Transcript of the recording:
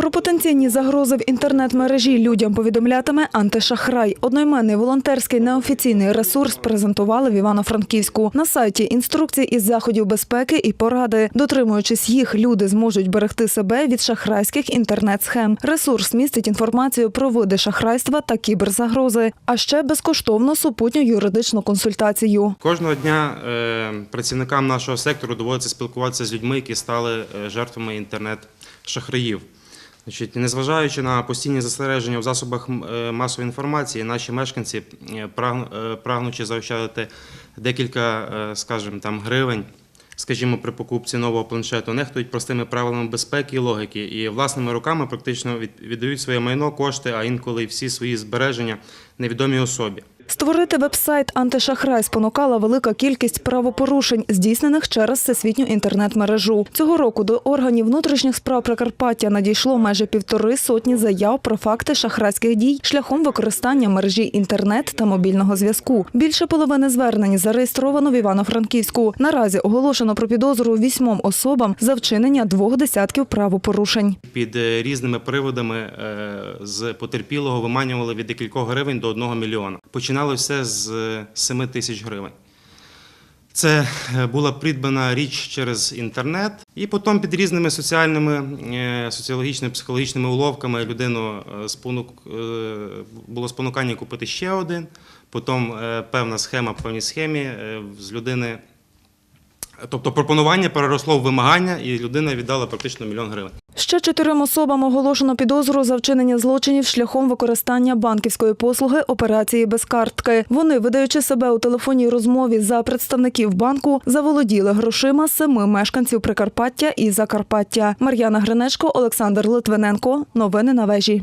Про потенційні загрози в інтернет-мережі людям повідомлятиме антишахрай. Одноіменний волонтерський неофіційний ресурс презентували в Івано-Франківську. На сайті інструкції із заходів безпеки і поради. Дотримуючись їх, люди зможуть берегти себе від шахрайських інтернет-схем. Ресурс містить інформацію про види шахрайства та кіберзагрози, а ще безкоштовно супутню юридичну консультацію. Кожного дня е, працівникам нашого сектору доводиться спілкуватися з людьми, які стали е, жертвами інтернет-шахраїв. Значить, незважаючи на постійні застереження в засобах е, масової інформації, наші мешканці, е, е, прагнучи заощадити декілька, скажімо, там гривень, скажімо, при покупці нового планшету, нехтують простими правилами безпеки і логіки, і власними руками практично від- віддають своє майно, кошти, а інколи всі свої збереження невідомій особі. Створити веб-сайт антишахрай спонукала велика кількість правопорушень, здійснених через всесвітню інтернет-мережу. Цього року до органів внутрішніх справ Прикарпаття надійшло майже півтори сотні заяв про факти шахрайських дій шляхом використання мережі інтернет та мобільного зв'язку. Більше половини звернень зареєстровано в Івано-Франківську. Наразі оголошено про підозру вісьмом особам за вчинення двох десятків правопорушень. під е, різними приводами е, з потерпілого виманювали від декількох гривень до 1 мільйона. Починали все з е, 7 тисяч гривень. Це е, була придбана річ через інтернет, і потім під різними соціальними, е, соціологічними, психологічними уловками людину е, е, було спонукання купити ще один. Потім е, певна схема по певній схемі е, з людини. Тобто пропонування переросло в вимагання, і людина віддала практично мільйон гривень. Ще чотирьом особам оголошено підозру за вчинення злочинів шляхом використання банківської послуги операції без картки. Вони, видаючи себе у телефонній розмові за представників банку, заволоділи грошима семи мешканців Прикарпаття і Закарпаття. Мар'яна Гринечко, Олександр Литвиненко. Новини на вежі.